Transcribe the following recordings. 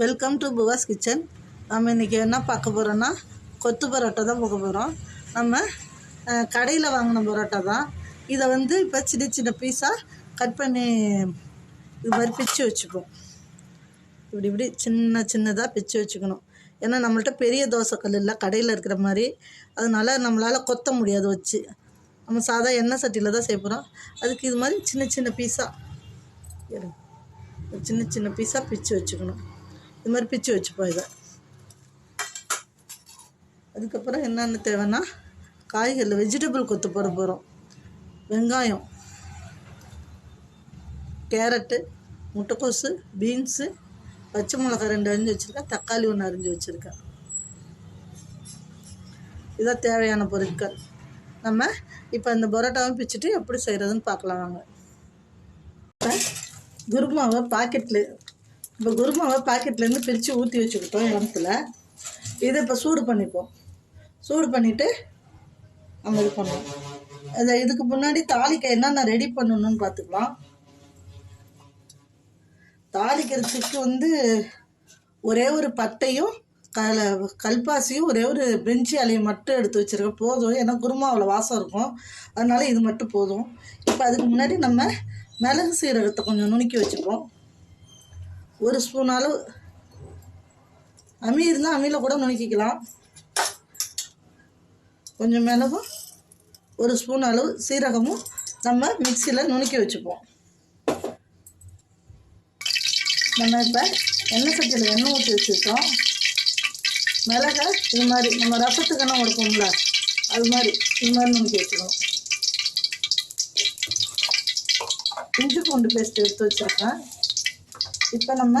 Welcome to புவாஸ் kitchen நம்ம இன்றைக்கி என்ன பார்க்க போகிறோன்னா கொத்து பரோட்டா தான் பார்க்க போகிறோம் நம்ம கடையில் வாங்கின பரோட்டா தான். இதை வந்து இப்போ சின்ன சின்ன பீஸாக கட் பண்ணி இது மாதிரி பிச்சு வச்சுப்போம். இப்படி இப்படி சின்ன சின்னதாக பிச்சு வச்சுக்கணும். ஏன்னா நம்மள்ட்ட பெரிய தோசைக்கல் இல்லை கடையில் இருக்கிற மாதிரி. அதனால் நம்மளால் கொத்த முடியாது வச்சு. நம்ம சாதா எண்ணெய் சட்டியில் தான் செய்ய போகிறோம் அதுக்கு இது மாதிரி சின்ன சின்ன பீஸாக சின்ன சின்ன பீஸாக பிச்சு வச்சுக்கணும். இது மாதிரி பிச்சு வச்சுப்போம் இதை. அதுக்கப்புறம் என்னென்ன தேவைன்னா காய்கறியில் வெஜிடபிள் கொத்து போட போகிறோம். வெங்காயம் கேரட்டு முட்டைக்கோசு பீன்ஸு பச்சை மிளகாய் ரெண்டு அரிஞ்சு வச்சுருக்கேன். தக்காளி ஒன்று அரிஞ்சு வச்சுருக்கேன். இதான் தேவையான பொருட்கள். நம்ம இப்போ இந்த பரோட்டாவும் பிச்சுட்டு எப்படி செய்கிறதுன்னு பார்க்கலாம் வாங்க. குருமாவை பாக்கெட்டில் இப்போ குருமாவை பாக்கெட்லேருந்து பிரித்து ஊற்றி வச்சுக்கிட்டோம் இடத்துல இதை இப்போ சூடு பண்ணிப்போம். சூடு பண்ணிவிட்டு நம்ம இது பண்ணுவோம் அதை இதுக்கு முன்னாடி தாளிக்க என்னென்ன ரெடி பண்ணணும்னு பார்த்துக்கலாம். தாளிக்கிறதுக்கு வந்து ஒரே ஒரு பட்டையும் கல கல்பாசியும் ஒரே ஒரு பிரிஞ்சி இலையும் மட்டும் எடுத்து வச்சுருக்கேன் போதும். ஏன்னா குருமாவில் வாசம் இருக்கும். அதனால இது மட்டும் போதும். இப்போ அதுக்கு முன்னாடி நம்ம மிளகு சீரகத்தை கொஞ்சம் நுணுக்கி வச்சுப்போம். ஒரு ஸ்பூன் அளவு அமி இருந்தால் அமியில் கூட நுணுக்கிக்கலாம். கொஞ்சம் மிளகும் ஒரு ஸ்பூன் அளவு சீரகமும் நம்ம மிக்சியில் நுணுக்கி வச்சுப்போம். நம்ம இப்போ எண்ணெய் சட்டியில் எண்ணெய் ஊற்றி வச்சுருக்கோம். மிளகை இது மாதிரி நம்ம ரசத்துக்கெல்லாம் உடைப்போம்ல அது மாதிரி இது மாதிரி நுணுக்கி வச்சுக்கணும் இஞ்சி பூண்டு பேஸ்ட் எடுத்து வச்சுருக்கேன். இப்போ நம்ம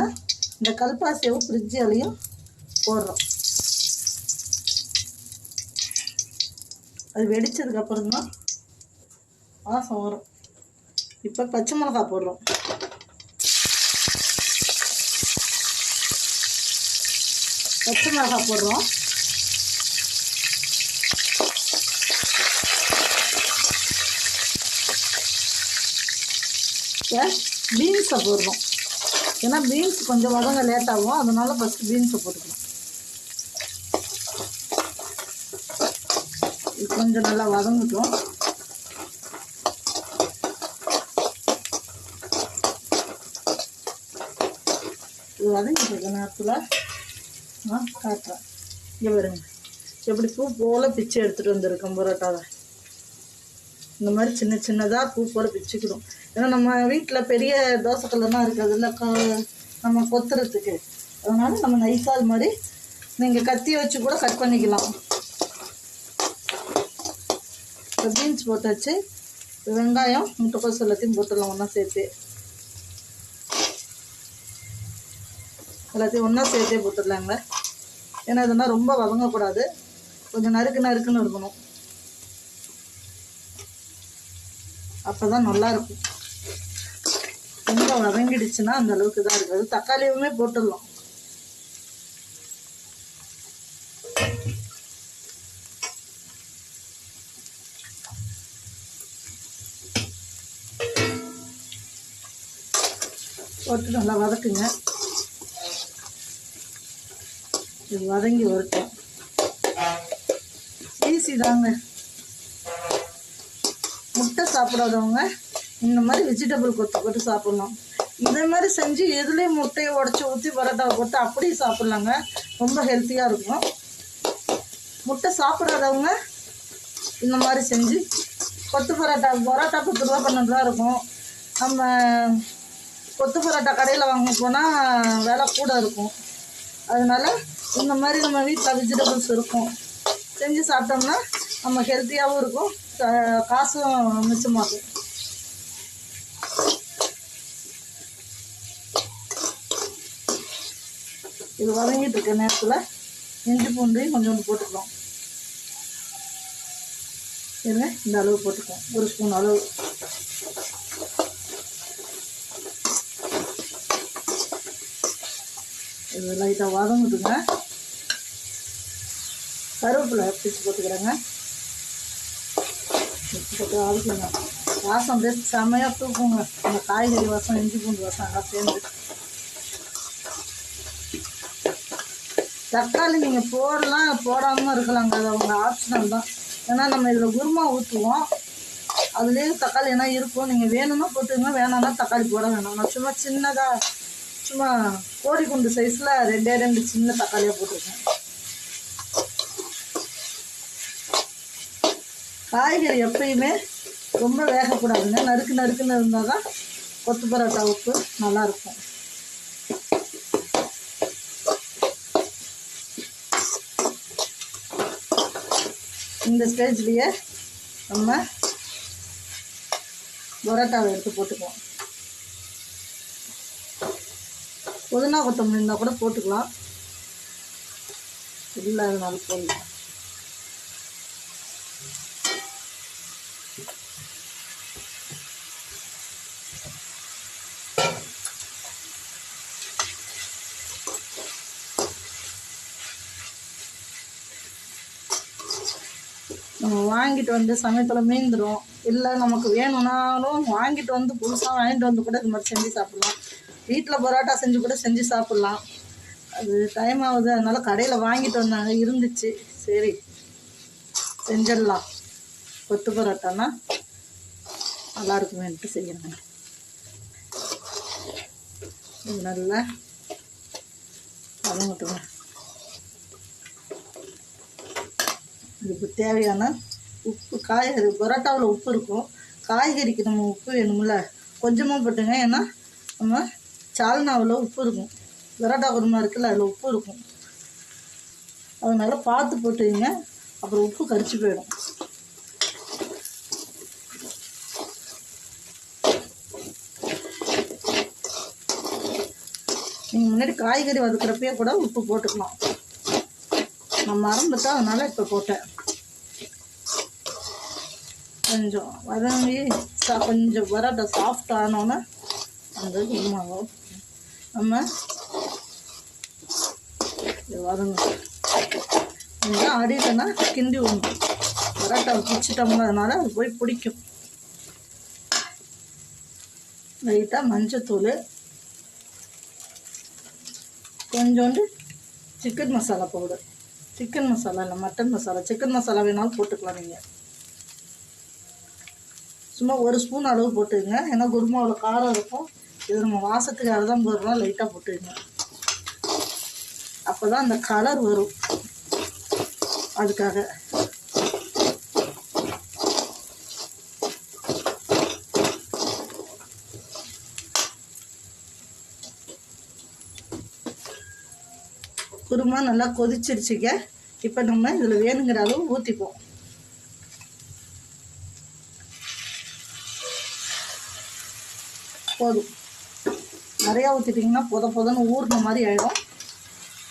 இந்த கல்பாசியவும் ஃப்ரிட்ஜாலையும் போடுறோம். அது வெடித்ததுக்கப்புறம் தான் வாசம் வரும். இப்போ பச்சை மிளகா போடுறோம். பச்சை மிளகா போடுறோம். இப்போ பீன்ஸை போடுறோம். ஏன்னா பீன்ஸ் கொஞ்சம் வதங்க லேட் ஆகும். அதனால ஃபஸ்ட்டு பீன்ஸை போட்டுக்கலாம் இது கொஞ்சம் நல்லா வதங்கட்டும். இது வதங்கிட்டு இருக்க நேரத்தில் நான் காட்டுறேன். இங்கே வருங்க எப்படி பூ போல் பிச்சை எடுத்துகிட்டு வந்திருக்கேன் பரோட்டாவை. இந்த மாதிரி சின்ன சின்னதாக பூ போல் பிச்சுக்கிடும் ஏன்னா நம்ம வீட்டில் பெரிய தோசைக்கல்லாம் இருக்கிறதுல கா நம்ம கொத்துறதுக்கு. அதனால் நம்ம நைஸாக மாதிரி நீங்கள் கத்தி வச்சு கூட கட் பண்ணிக்கலாம். இப்போ பீன்ஸ் போட்டாச்சு. வெங்காயம் முட்டைக்கோசு எல்லாத்தையும் போட்டுடலாம் ஒன்றா சேர்த்து. எல்லாத்தையும் ஒன்றா சேர்த்தே போட்டுடலாங்க. ஏன்னா இதெல்லாம் ரொம்ப வதங்கக்கூடாது. கொஞ்சம் நறுக்கு நறுக்குன்னு இருக்கணும். அப்போ தான் நல்லாயிருக்கும். ரொம்ப வதங்கிடுச்சுன்னா அந்த அளவுக்கு தான் இருக்காது தக்காளியுமே போட்டுடலாம். போட்டு நல்லா வதக்குங்க. இது வதங்கி வரட்டும். ஈஸி தாங்க. முட்டை சாப்பிடாதவங்க இந்த மாதிரி வெஜிடபிள் கொத்து போட்டு சாப்பிட்லாம் இதே மாதிரி செஞ்சு எதுலேயும் முட்டையை உடச்சி ஊற்றி பரோட்டாவை போட்டு அப்படியே சாப்பிட்லாங்க. ரொம்ப ஹெல்த்தியாக இருக்கும். முட்டை சாப்பிடாதவங்க இந்த மாதிரி செஞ்சு கொத்து பரோட்டா பரோட்டா பத்து ரூபா பன்னெண்டு ரூபா இருக்கும். நம்ம கொத்து பரோட்டா கடையில் வாங்க போனால் விலை கூட இருக்கும். அதனால் இந்த மாதிரி நம்ம வீட்டில் வெஜிடபிள்ஸ் இருக்கும். செஞ்சு சாப்பிட்டோம்னா நம்ம ஹெல்த்தியாகவும் இருக்கும். காசும் மிச்சமாகும் இது வதங்கிட்டு இருக்க நேரத்தில் இஞ்சி பூண்டையும் கொஞ்சோண்டு போட்டுக்கலாம். இருங்க இந்த அளவு போட்டுக்கலாம். ஒரு ஸ்பூன் அளவு. இது லைட்டாக வதங்கிட்டுங்க. கருவேப்பிலை பிடிச்சி போட்டுக்கிறேங்க. போட்டு அழுக்குங்க வாசம் அப்படியே செமையாக தூக்குங்க. அந்த காய்கறி வாசம் இஞ்சி பூண்டு வாசம் எல்லாம் சேர்ந்து. தக்காளி நீங்கள் போடலாம் போடாமல் இருக்கலாங்க. அது அவங்க ஆப்ஷனல் தான். ஏன்னா நம்ம இதில் குருமா ஊற்றுவோம் அதுலேயே தக்காளி என்ன இருக்கும்? நீங்கள் வேணும்னா போட்டுங்க வேணாம்னா தக்காளி போட வேணாம். நான் சும்மா சின்னதாக சும்மா கோடி குண்டு சைஸில் ரெண்டே ரெண்டு சின்ன தக்காளியாக போட்டிருக்கேன். காய்கறி எப்பயுமே ரொம்ப வேகக்கூடாதுங்க. நறுக்கு நறுக்குன்னு இருந்தால் தான் கொத்து பரோட்டா உப்பு நல்லாயிருக்கும். இந்த ஸ்டேஜ்லேயே நம்ம பரோட்டாவை எடுத்து போட்டுக்குவோம். புதினா கொத்தமல்லி இருந்தால் கூட போட்டுக்கலாம். இல்லாதனால போடலாம் நம்ம வாங்கிட்டு வந்து சமயத்தில் மீந்துடும் இல்லை நமக்கு வேணும்னாலும் வாங்கிட்டு வந்து புதுசாக வாங்கிட்டு வந்து கூட இது மாதிரி செஞ்சு சாப்பிட்லாம். வீட்டில் பரோட்டா செஞ்சு கூட செஞ்சு சாப்பிட்லாம். அது டைம் ஆகுது அதனால் கடையில் வாங்கிட்டு வந்தாங்க இருந்துச்சு. சரி செஞ்சிடலாம். கொத்து பரோட்டானா? நல்லா இருக்குமேன்ட்டு செய்யணுங்க நல்லா வதங்கட்டுங்க இதுக்கு தேவையான உப்பு காய்கறி பரோட்டாவில் உப்பு இருக்கும். காய்கறிக்கு நம்ம உப்பு வேணும்ல கொஞ்சமாக போட்டுங்க. ஏன்னா நம்ம சால்னாவில் உப்பு இருக்கும். பரோட்டா குருமா இருக்குல்ல அதில் உப்பு இருக்கும். அதனால பார்த்து போட்டுங்க அப்புறம் உப்பு கரிச்சு போயிடும். நீங்கள் முன்னாடி காய்கறி வதக்குறப்பயே கூட உப்பு போட்டுக்கலாம். நான் மறந்துட்டேன் அதனால் இப்போ போட்டேன். கொஞ்சம் வதங்கி சா கொஞ்சம் பரோட்டா சாஃப்ட் ஆனோன்னே அந்த குருமாவை நம்ம இது வதங்க. இதெல்லாம் அடியிலனா கிண்டி விடணும். பரோட்டாவை பிடிச்சிட்டோம்ல அதனால் அது போய் பிடிக்கும். லைட்டாக மஞ்சத்தூள். கொஞ்சோண்டு chicken masala powder chicken masala இல்லை மட்டன் மசாலா சிக்கன் மசாலா வேணாலும் போட்டுக்கலாம் நீங்கள் சும்மா ஒரு ஸ்பூன் அளவு போட்டுக்கங்க. ஏன்னா குருமாவில் காரம் இருக்கும். இது நம்ம வாசத்துக்காக தான் போடுறோம். லைட்டாக போட்டுக்கங்க. அப்போ தான் அந்த கலர் வரும். அதுக்காக. குருமா நல்லா கொதிச்சிருச்சுங்க. இப்போ நம்ம இதில் வேணுங்கிற அளவு ஊற்றிப்போம் போதும். நிறையா ஊற்றிட்டிங்கன்னா புத புதன்னு ஊறின மாதிரி ஆகிடும்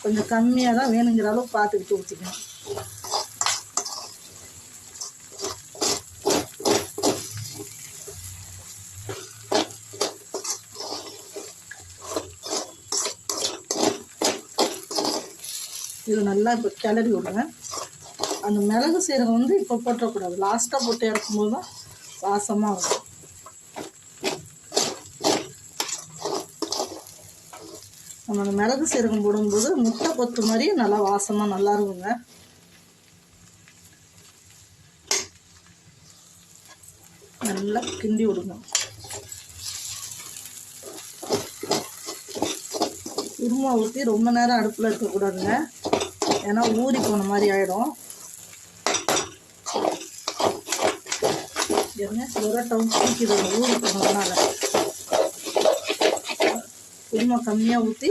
கொஞ்சம் கம்மியாக தான் வேணுங்கிற அளவு பார்த்துக்கிட்டு ஊற்றிக்கணும் இது நல்லா இப்போ கிளறி விடுங்க. அந்த மிளகு சீரகம் வந்து இப்போ போட்டக்கூடாது. லாஸ்ட்டாக போட்டு இறக்கும்போது தான் வாசமாக இருக்கும் நம்ம அந்த மிளகு சீரகம் போடும்போது முட்டை கொத்து மாதிரி நல்லா வாசமாக நல்லா இருக்குங்க. நல்லா கிண்டி விடுங்க. குருமா ஊற்றி ரொம்ப நேரம் அடுப்பில் இருக்கக்கூடாதுங்க ஏன்னா ஊறி போன மாதிரி ஆகிடும் என்ன? புரோட்டாவும் பிடிக்குது ஊறி போனதுனால. குருமா கம்மியாக ஊற்றி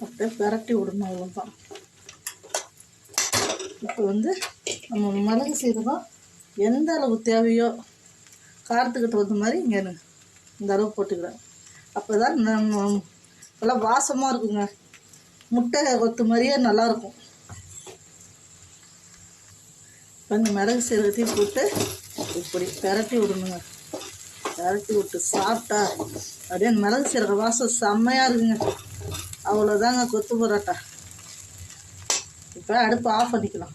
அப்படியே பிரட்டி விடணும் அவ்வளோதான் இப்போ வந்து நம்ம மிளகு சீரகம் எந்த அளவு தேவையோ காரத்துக்கு தகுந்த மாதிரி இங்கே இந்த அளவு போட்டுக்கிறேன். அப்போ தான் நம்ம நல்லா வாசமாக இருக்குங்க. முட்டை கொத்து மாதிரியே நல்லாயிருக்கும் இப்போ இந்த மிளகு சீரகத்தையும் போட்டு இப்படி பெரட்டி விடணுங்க. பெரட்டி விட்டு சாப்பிட்டா அப்படியே அந்த மிளகு சீரக வாசம் செம்மையாக இருக்குங்க. அவ்வளோதாங்க கொத்து பரோட்டா. இப்போ அடுப்பு ஆஃப் பண்ணிக்கலாம்.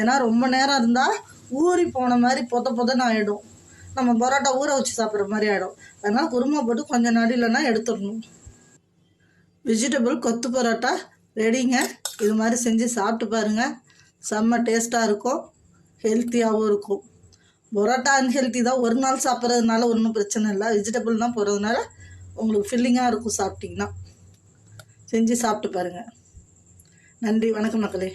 ஏன்னா ரொம்ப நேரம் இருந்தால் ஊறி போன மாதிரி பொத பொதன்னு ஆகிடும் நம்ம பரோட்டா ஊற வச்சு சாப்பிட்ற மாதிரி ஆகிடும் அதனால் குருமா போட்டு கொஞ்சம் நடிலன்னா எடுத்துடணும். வெஜிடபிள் கொத்து பரோட்டா ரெடிங்க. இது மாதிரி செஞ்சு சாப்பிட்டு பாருங்கள் செம்ம டேஸ்ட்டாக இருக்கும். ஹெல்த்தியாகவும் இருக்கும். பரோட்டா அன்ஹெல்த்தி தான். ஒரு நாள் சாப்பிட்றதுனால ஒன்றும் பிரச்சனை இல்லை. வெஜிடபிள் தான் போகிறதுனால உங்களுக்கு ஃபில்லிங்காக இருக்கும் சாப்பிட்டிங்கன்னா. செஞ்சு சாப்பிட்டு பாருங்கள் நன்றி. வணக்கம் மக்களே.